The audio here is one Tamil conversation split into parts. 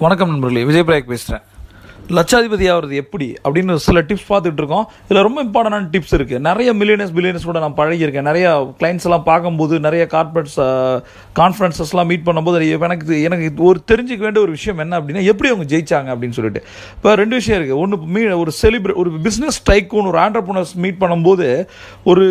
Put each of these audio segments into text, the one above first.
வணக்கம் நண்பர்களே விஜய் பிரயாக் பேசுகிறேன் லட்சாதிபதி ஆகிறது எப்படி அப்படின்னு சில டிப்ஸ் பார்த்துட்டு இருக்கோம் இதில் ரொம்ப இம்பார்ட்டண்டான டிப்ஸ் இருக்குது நிறைய மில்லியனர்ஸ் பில்லியனர்ஸ் கூட நான் பழகியிருக்கேன். நிறைய கிளைண்ட்ஸ் எல்லாம் பார்க்கும்போது நிறைய கார்பரேட்ஸ் கான்ஃபரன்சஸ்லாம் மீட் பண்ணும்போது எனக்கு இது- எனக்கு ஒரு தெரிஞ்சுக்க வேண்டிய ஒரு விஷயம் என்ன அப்படின்னா எப்படி அவங்க ஜெயிச்சாங்க அப்படின்னு சொல்லிட்டு. இப்போ ரெண்டு விஷயம் இருக்குது ஒன்று மீ ஒரு செலிப்ரே ஒரு பிஸ்னஸ் டைக்கூன் ஒரு ஆண்டர்பனர்ஸ் மீட் பண்ணும்போது ஒரு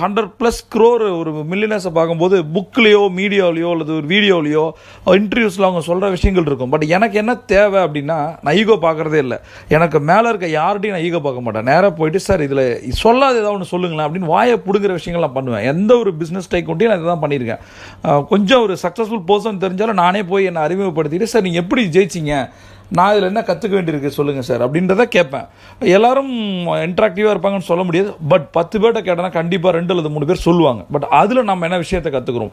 ஹண்ட்ரட் ப்ளஸ் க்ரோர் ஒரு மில்லியனர்ஸை பார்க்கும்போது புக்லேயோ மீடியாவிலையோ அல்லது ஒரு வீடியோவிலையோ இன்டர்வியூஸில் அவங்க சொல்கிற விஷயங்கள் இருக்கும். பட் எனக்கு என்ன தேவை அப்படின்னா நான் ஈகோ பார்க்குறது இல்லை. எனக்கு மேலே இருக்க யார்கிட்டையும் நான் ஈக பார்க்க மாட்டேன். நேராக போயிட்டு சார் இதில் சொல்லாத ஏதாவது ஒன்று சொல்லுங்களேன் அப்படின்னு வாயை பிடுங்குற விஷயங்கள் நான் பண்ணுவேன். எந்த ஒரு பிஸ்னஸ் டைக்கூட்டையும் நான் இதான் பண்ணியிருக்கேன். கொஞ்சம் ஒரு சக்ஸஸ்ஃபுல் பர்சன் தெரிஞ்சாலும் நானே போய் என்னை அறிமுகப்படுத்திட்டு சார் நீங்கள் எப்படி ஜெயிச்சிங்க? நான் இதில் என்ன கற்றுக்க வேண்டியிருக்கு சொல்லுங்கள் சார் அப்படின்றத கேட்பேன். எல்லாரும் இன்ட்ராக்டிவாக இருப்பாங்கன்னு சொல்ல முடியாது. பட் பத்து பேர்கிட்ட கேட்டனா கண்டிப்பாக ரெண்டு அல்லது மூணு பேர் சொல்லுவாங்க. பட் அதில் நம்ம என்ன விஷயத்தை கற்றுக்குறோம்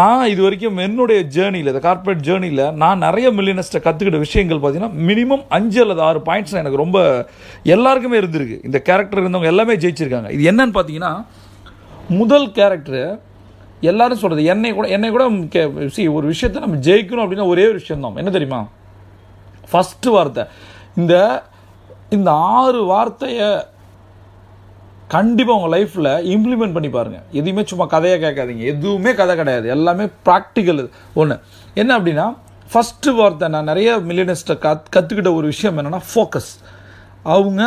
நான் இது வரைக்கும் என்னுடைய ஜேர்னியில் இந்த கார்ப்பரேட் ஜேர்னியில் நான் நிறைய மில்லியனஸ்ட்டை கற்றுக்கிட்ட விஷயங்கள் பார்த்தீங்கன்னா மினிமம் அஞ்சு அல்லது ஆறு பாயிண்ட்ஸ் எனக்கு ரொம்ப எல்லாருக்குமே இருந்திருக்கு. இந்த கேரக்டர் இருந்தவங்க எல்லாமே ஜெயிச்சிருக்காங்க. இது என்னன்னு பார்த்தீங்கன்னா முதல் கேரக்டரு எல்லாரும் சொல்கிறது என்னை கூட என்னை கூட கே ஒரு விஷயத்தை நம்ம ஜெயிக்கணும் அப்படின்னா ஒரே ஒரு விஷயம் தான் என்ன தெரியுமா? ஃபஸ்ட்டு வார்த்தை. இந்த இந்த ஆறு வார்த்தையை கண்டிப்பாக உங்கள் லைஃப்பில் இம்ப்ளிமெண்ட் பண்ணி பாருங்கள் எதுவுமே சும்மா கதையை கேட்காதீங்க. எதுவுமே கதை கிடையாது. எல்லாமே ப்ராக்டிக்கல் ஒன்று என்ன அப்படின்னா ஃபஸ்ட்டு வார்த்தை நான் நிறைய மில்லியனிஸ்ட்டை கத் கற்றுக்கிட்ட ஒரு விஷயம் என்னென்னா ஃபோக்கஸ் அவங்க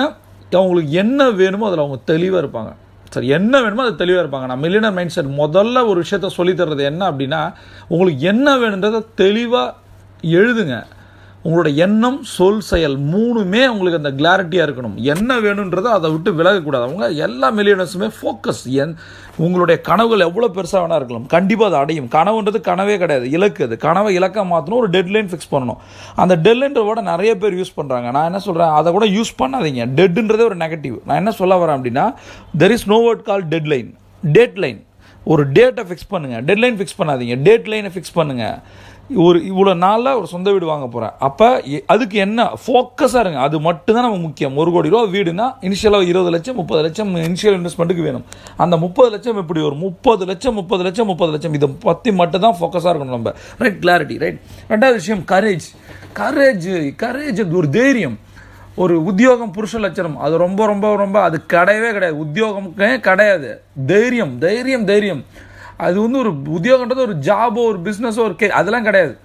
அவங்களுக்கு என்ன வேணுமோ அதில் அவங்க தெளிவாக இருப்பாங்க. சரி என்ன வேணுமோ அது தெளிவாக இருப்பாங்க. நான் மில்லியனர் மைண்ட் செட் முதல்ல ஒரு விஷயத்த சொல்லித்தர்றது என்ன அப்படின்னா உங்களுக்கு என்ன வேணுன்றதை தெளிவாக எழுதுங்க. உங்களோட எண்ணம் சொல் செயல் மூணுமே உங்களுக்கு அந்த கிளாரிட்டியாக இருக்கணும். என்ன வேணுன்றதை அதை விட்டு விலகக்கூடாது. அவங்க எல்லா மில்லியனர்ஸுமே ஃபோக்கஸ் என் உங்களுடைய கனவுகள் எவ்வளோ பெருசாக வேணா இருக்கலாம். கண்டிப்பாக அதை அடையும். கனவுன்றது கனவே கிடையாது. இலக்கு அது. கனவை இலக்காக மாற்றணும் ஒரு டெட்லைன் ஃபிக்ஸ் பண்ணணும். அந்த டெட்லைன்ற விட நிறைய பேர் யூஸ் பண்ணுறாங்க நான் என்ன சொல்கிறேன் அதை கூட யூஸ் பண்ணாதீங்க. டெட்டுன்றதே ஒரு நெகட்டிவ் நான் என்ன சொல்ல வரேன் அப்படின்னா there is no word call deadline dateline ஒரு டேட்டை ஃபிக்ஸ் பண்ணுங்கள் டெட்லைன் ஃபிக்ஸ் பண்ணாதீங்க. டேட் லைனை ஃபிக்ஸ் பண்ணுங்கள் ஒரு இவ்வளோ நாளில் ஒரு சொந்த வீடு வாங்க போகிறேன் அப்போ அதுக்கு என்ன? ஃபோக்கஸாக இருங்க. அது மட்டும்தான் நமக்கு முக்கியம். ஒரு கோடி ரூபா வீடுனா இனிஷியலாக இருபது லட்சம் முப்பது லட்சம் இனிஷியல் இன்வெஸ்ட்மெண்ட்டுக்கு வேணும். அந்த முப்பது லட்சம் எப்படி வரும்? முப்பது லட்சம் முப்பது லட்சம் முப்பது லட்சம். இதை பற்றி மட்டும் தான் ஃபோக்கஸாக இருக்கணும் நம்ம. ரைட் கிளாரிட்டி ரைட் ரெண்டாவது விஷயம் கரேஜ் கரேஜ் கரேஜ் ஒரு தைரியம். ஒரு உத்தியோகம் புருஷ லட்சணம். அது ரொம்ப ரொம்ப ரொம்ப அது கிடையவே கிடையாது. உத்தியோகமே கிடையாது. தைரியம் தைரியம் தைரியம். அது வந்து ஒரு உத்தியோகன்றது ஒரு ஜாபோ ஒரு பிஸ்னஸோ ஒரு கே அதெல்லாம் கிடையாது.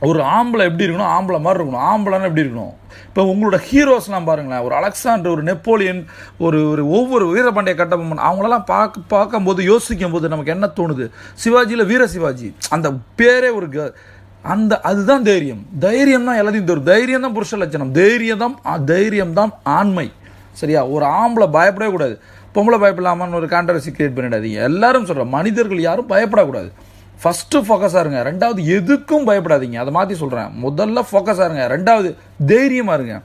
ஒரு ஆம்பளை எப்படி இருக்கணும்? ஆம்பளை மாதிரி இருக்கணும். ஆம்பளைன்னா எப்படி இருக்கணும்? இப்போ உங்களோட ஹீரோஸ்லாம் பாருங்களேன். ஒரு அலெக்சாண்டர் ஒரு நெப்போலியன் ஒரு ஒரு ஒவ்வொரு வீரபாண்டிய கட்டபொம்மன் அவங்களெல்லாம் பார்க்க பார்க்கும்போது யோசிக்கும் போது நமக்கு என்ன தோணுது? சிவாஜியில் வீர சிவாஜி. அந்த பேரே ஒரு க- அந்த அதுதான் தைரியம். தைரியம் தான் எல்லாத்தையும் தரும். தைரியம் தான் புருஷ லட்சணம். தைரியம் தான் தைரியம் தான் ஆண்மை. சரியா? ஒரு ஆம்பளை பயப்படவே கூடாது. பொம்பளை பயப்படலாமான்னு ஒரு கான்ட்ரவர்சி கிரியேட் பண்ணிடாதீங்க. எல்லாரும் சொல்கிறோம் மனிதர்கள் யாரும் பயப்படக்கூடாது. ஃபஸ்ட்டு ஃபோக்கஸாக இருங்க. ரெண்டாவது எதுக்கும் பயப்படாதீங்க. அதை மாற்றி சொல்கிறேன் முதல்ல ஃபோக்கஸாக இருங்க. ரெண்டாவது தைரியமாக இருங்க.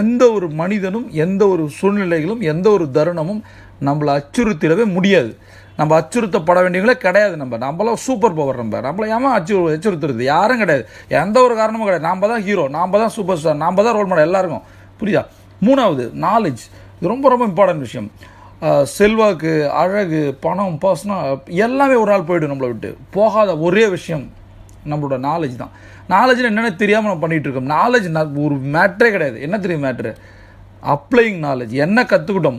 எந்த ஒரு மனிதனும் எந்த ஒரு சூழ்நிலைகளும் எந்த ஒரு தருணமும் நம்மளை அச்சுறுத்திடவே முடியாது. நம்ம அச்சுறுத்தப்பட வேண்டியவங்களே கிடையாது நம்ம. நம்மளாம் சூப்பர் பவர் நம்ம. நம்மள ஏமா அச்சு அச்சுறுத்துறது? யாரும் கிடையாது. எந்த ஒரு காரணமும் கிடையாது. நாம் தான் ஹீரோ நாம் தான் சூப்பர் ஸ்டார் நாம் தான் ரோல் மாடல் எல்லாருக்கும். புரியுதா? மூணாவது நாலேஜ் இது ரொம்ப ரொம்ப இம்பார்ட்டன்ட் விஷயம். செல்வாக்கு அழகு பணம் பர்சனல் எல்லாமே ஒரு நாள் போயிடும் நம்மளை விட்டு. போகாத ஒரே விஷயம் நம்மளோட நாலேஜ் தான். நாலேஜில் என்னென்ன தெரியாமல் நம்ம பண்ணிகிட்டு இருக்கோம்? நாலேஜ் ஒரு மேட்ரே கிடையாது. என்ன தெரியும் மேட்ரு அப்ளைங் நாலேஜ் என்ன கற்றுக்கிட்டோம்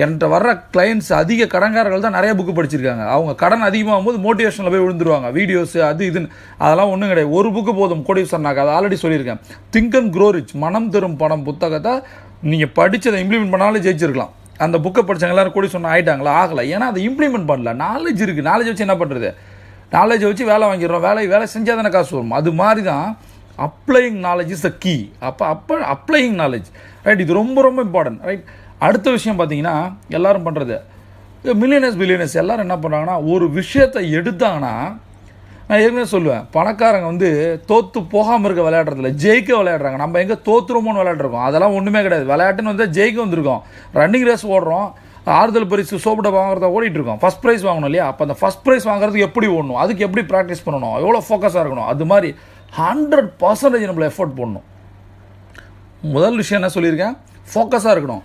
என்கிட்ட வர்ற கிளைண்ட்ஸ் அதிக கடன்காரர்கள் தான் நிறைய புக்கு படிச்சிருக்காங்க. அவங்க கடன் அதிகமாகும் போது மோட்டிவேஷனில் போய் விழுந்துருவாங்க. வீடியோஸ் அது இதுன்னு. அதெல்லாம் ஒன்றும் கிடையாது. ஒரு புக்கு போதும். கோடீஸ்வரன் நான் அதை ஆல்ரெடி சொல்லியிருக்கேன். திங்க் அண்ட் க்ரோ ரிச் மனம் தரும் பணம். புத்தகத்தை நீங்கள் படித்ததை இம்ப்ளிமெண்ட் பண்ணாலும் ஜெயிச்சிருக்கலாம். அந்த புக்கை படிச்சவங்க எல்லாரும் கூடி சொன்ன ஆயிட்டாங்களா? ஆகலை. ஏன்னா அதை இம்ப்ளிமெண்ட் பண்ணல. நாலேஜ் இருக்குது நாலேஜ் வச்சு என்ன பண்ணுறது நாலேஜை வச்சு வேலை வாங்கிடுறோம். வேலை வேலை செஞ்சால் தானே காசு வரும். அது மாதிரி தான் applying knowledge is the key அப்போ அப்போ அப்ளையிங் நாலேஜ் ரைட் இது ரொம்ப ரொம்ப இம்பார்ட்டன்ட் ரைட் அடுத்த விஷயம் பார்த்தீங்கன்னா எல்லோரும் பண்ணுறது மில்லியனர்ஸ் பில்லியனர்ஸ் எல்லாரும் என்ன பண்ணுறாங்கன்னா ஒரு விஷயத்தை எடுத்தாங்கன்னா நான் ஏற்கனவே சொல்லுவேன். பணக்காரங்க வந்து தோத்து போகாமல் இருக்க விளையாடுறதில்ல ஜெயிக்க விளையாடுறாங்க. நம்ம எங்கே தோத்துருமோன்னு விளையாடுறோம். அதெல்லாம் ஒன்றுமே கிடையாது. விளையாட்டுன்னு வந்து ஜெயிக்க வந்திருக்கோம். ரன்னிங் ரேஸ் ஓடுறோம். ஆறுதல் பரிசு சோப்பிட்ட வாங்குறத ஓடிட்டு இருக்கோம். ஃபஸ்ட் ப்ரைஸ் வாங்கணும் இல்லையா? அப்போ அந்த ஃபஸ்ட் ப்ரைஸ் வாங்குறதுக்கு எப்படி ஓடணும்? அதுக்கு எப்படி ப்ராக்டிஸ் பண்ணணும்? எவ்வளோ ஃபோக்கஸாக இருக்கணும்? அது மாதிரி ஹண்ட்ரட் பர்சன்டேஜ் நம்மளை எஃபோர்ட் பண்ணணும் முதல் விஷயம் என்ன சொல்லியிருக்கேன்? ஃபோக்கஸாக இருக்கணும்.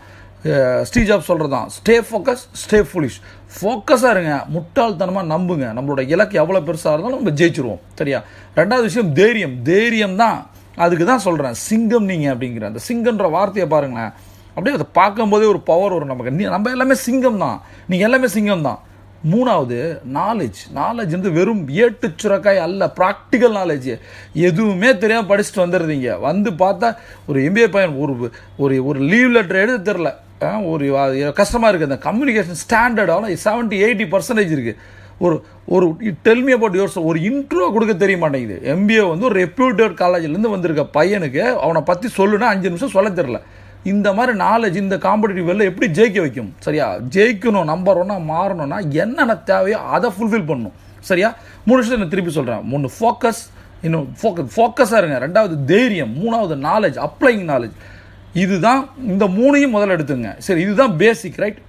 ஸ்டீவ் சொல்கிறது தான் ஸ்டே ஃபோக்கஸ் ஸ்டே ஃபுலிஷ் ஃபோக்கஸாக இருங்க. முட்டாள்தனமாக நம்புங்க. நம்மளோட இலக்கு எவ்வளோ பெருசாக இருந்தாலும் நம்ம ஜெயிச்சிருவோம். சரியா? ரெண்டாவது விஷயம் தைரியம். தைரியம் தான். அதுக்கு தான் சொல்கிறேன் சிங்கம் நீங்கள் அப்படிங்கிற அந்த சிங்கன்ற வார்த்தையை பாருங்களேன். அப்படியே அதை பார்க்கும்போதே ஒரு பவர் வரும் நமக்கு. நீ- நம்ம எல்லாமே சிங்கம் தான். நீங்கள் எல்லாமே சிங்கம் தான். மூணாவது நாலேஜ் நாலேஜ் வந்து வெறும் ஏட்டு சுரக்காய் அல்ல. ப்ராக்டிக்கல் நாலேஜ் எதுவுமே தெரியாமல் படிச்சுட்டு வந்துடுறீங்க. வந்து பார்த்தா ஒரு எம்பிஏ பையன் ஒரு ஒரு ஒரு லீவ் லெட்டர் எழுத தெரில. ஒரு கஷ்டமாக இருக்குது அந்த கம்யூனிகேஷன் ஸ்டாண்டர்டாலும் செவன்ட்டி எயிட்டி பர்சன்டேஜ் இருக்குது ஒரு ஒரு டெல்மி அபவுட் யோர்ஸ் ஒரு இன்ட்ரோ கொடுக்க தெரிய மாட்டேங்குது. எம்பிஏ வந்து ஒரு ரெப்யூட்டட் காலேஜ்லேருந்து வந்திருக்க பையனுக்கு அவனை பற்றி சொல்லுனா அஞ்சு நிமிஷம் சொல்ல தெரில இந்த மாதிரி நாலேஜ் இந்த காம்படிட்டிவ் வெளில எப்படி ஜெயிக்க வைக்கும்? சரியா? ஜெயிக்கணும் நம்பர் ஒன்னாக மாறணும்னா என்னென்ன தேவையோ அதை ஃபுல்ஃபில் பண்ணணும். சரியா? மூணு விஷயம் நான் திருப்பி சொல்கிறேன் மூணு ஃபோக்கஸ் இன்னும் ஃபோக்கஸ் ஃபோக்கஸாக இருங்க. ரெண்டாவது தைரியம். மூணாவது நாலேஜ் அப்ளைங் நாலேஜ் இதுதான் இந்த மூணையும் முதல்ல எடுத்துங்க. சரி இதுதான் பேசிக் ரைட்